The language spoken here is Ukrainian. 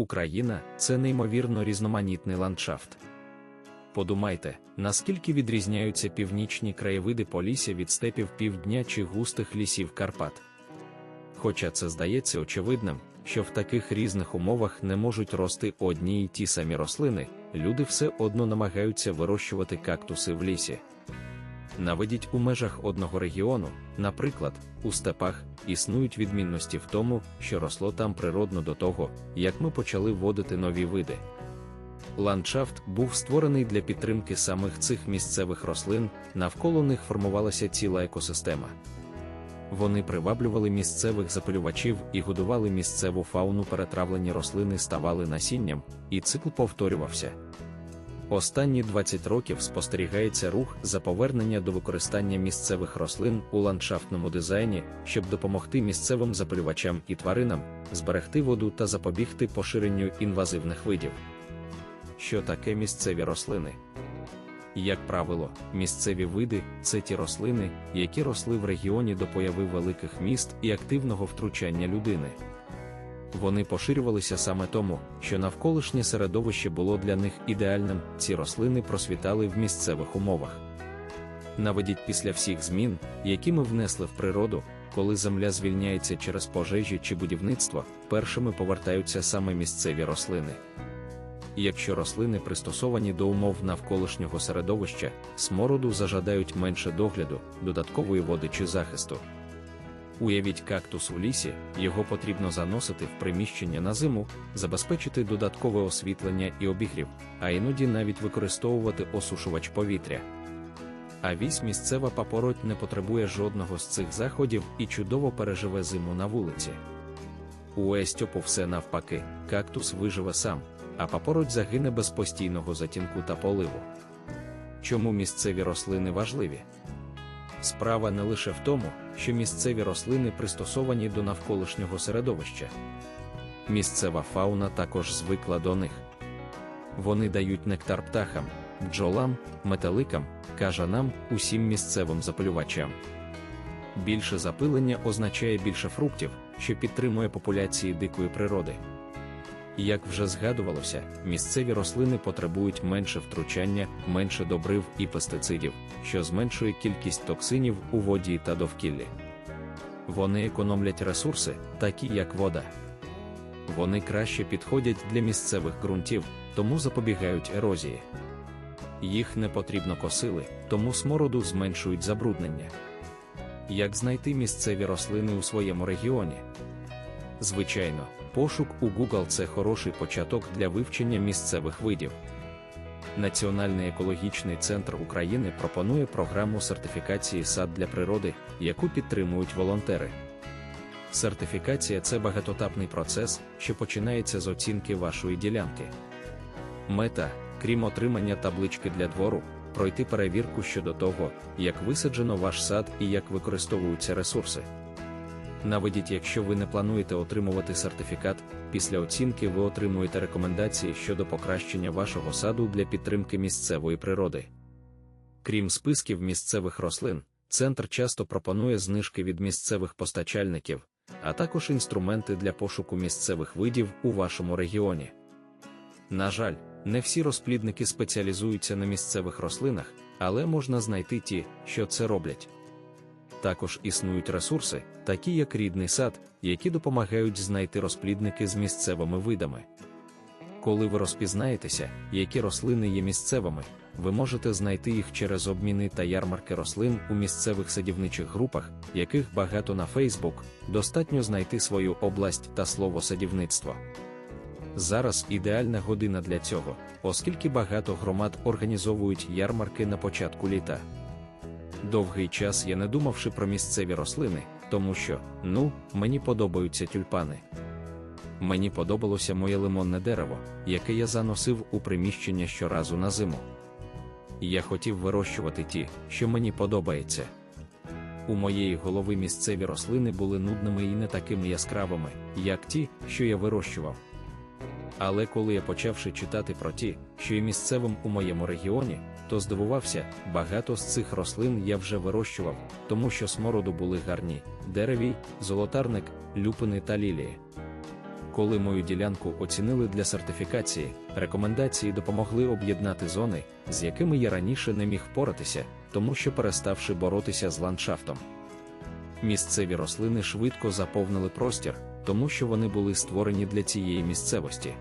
Україна це неймовірно різноманітний ландшафт. Подумайте, наскільки відрізняються північні краєвиди Полісся від степів півдня чи густих лісів Карпат. Хоча це здається очевидним, що в таких різних умовах не можуть рости одні й ті самі рослини, люди все одно намагаються вирощувати кактуси в лісі. Наведіть у межах одного регіону, наприклад, у степах, існують відмінності в тому, що росло там природно до того, як ми почали вводити нові види. Ландшафт був створений для підтримки самих цих місцевих рослин, навколо них формувалася ціла екосистема. Вони приваблювали місцевих запилювачів і годували місцеву фауну, перетравлені рослини ставали насінням, і цикл повторювався. Останні 20 років спостерігається рух за повернення до використання місцевих рослин у ландшафтному дизайні, щоб допомогти місцевим запилювачам і тваринам зберегти воду та запобігти поширенню інвазивних видів. Що таке місцеві рослини? Як правило, місцеві види це ті рослини, які росли в регіоні до появи великих міст і активного втручання людини. Вони поширювалися саме тому, що навколишнє середовище було для них ідеальним, ці рослини просвітали в місцевих умовах. Наведіть після всіх змін, які ми внесли в природу, коли земля звільняється через пожежі чи будівництво, першими повертаються саме місцеві рослини. Якщо рослини пристосовані до умов навколишнього середовища, смороду зажадають менше догляду, додаткової води чи захисту. Уявіть кактус у лісі, його потрібно заносити в приміщення на зиму, забезпечити додаткове освітлення і обігрів, а іноді навіть використовувати осушувач повітря. А вісь місцева папороть не потребує жодного з цих заходів і чудово переживе зиму на вулиці. У Естьопу все навпаки, кактус виживе сам, а папороть загине без постійного затінку та поливу. Чому місцеві рослини важливі? Справа не лише в тому, що місцеві рослини пристосовані до навколишнього середовища. Місцева фауна також звикла до них. Вони дають нектар птахам, бджолам, метеликам, кажанам, усім місцевим запилювачам. Більше запилення означає більше фруктів, що підтримує популяції дикої природи. Як вже згадувалося, місцеві рослини потребують менше втручання, менше добрив і пестицидів, що зменшує кількість токсинів у воді та довкіллі. Вони економлять ресурси, такі як вода. Вони краще підходять для місцевих ґрунтів, тому запобігають ерозії. Їх не потрібно косили, тому смороду зменшують забруднення. Як знайти місцеві рослини у своєму регіоні? Звичайно, пошук у Google це хороший початок для вивчення місцевих видів. Національний екологічний центр України пропонує програму сертифікації сад для природи, яку підтримують волонтери. Сертифікація це багатотапний процес, що починається з оцінки вашої ділянки. Мета, крім отримання таблички для двору, пройти перевірку щодо того, як висаджено ваш сад і як використовуються ресурси. Наведіть, якщо ви не плануєте отримувати сертифікат, після оцінки ви отримуєте рекомендації щодо покращення вашого саду для підтримки місцевої природи. Крім списків місцевих рослин, центр часто пропонує знижки від місцевих постачальників, а також інструменти для пошуку місцевих видів у вашому регіоні. На жаль, не всі розплідники спеціалізуються на місцевих рослинах, але можна знайти ті, що це роблять. Також існують ресурси, такі як рідний сад, які допомагають знайти розплідники з місцевими видами. Коли ви розпізнаєтеся, які рослини є місцевими, ви можете знайти їх через обміни та ярмарки рослин у місцевих садівничих групах, яких багато на Facebook, достатньо знайти свою область та слово садівництво. Зараз ідеальна година для цього, оскільки багато громад організовують ярмарки на початку літа. Довгий час я не думавши про місцеві рослини, тому що, ну, мені подобаються тюльпани. Мені подобалося моє лимонне дерево, яке я заносив у приміщення щоразу на зиму. Я хотів вирощувати ті, що мені подобається. У моєї голови місцеві рослини були нудними і не такими яскравими, як ті, що я вирощував. Але коли я почавши читати про ті, що і місцевим у моєму регіоні, то здивувався, багато з цих рослин я вже вирощував, тому що смороду були гарні, деревій, золотарник, люпини та лілії. Коли мою ділянку оцінили для сертифікації, рекомендації допомогли об'єднати зони, з якими я раніше не міг впоратися, тому що переставши боротися з ландшафтом. Місцеві рослини швидко заповнили простір, тому що вони були створені для цієї місцевості.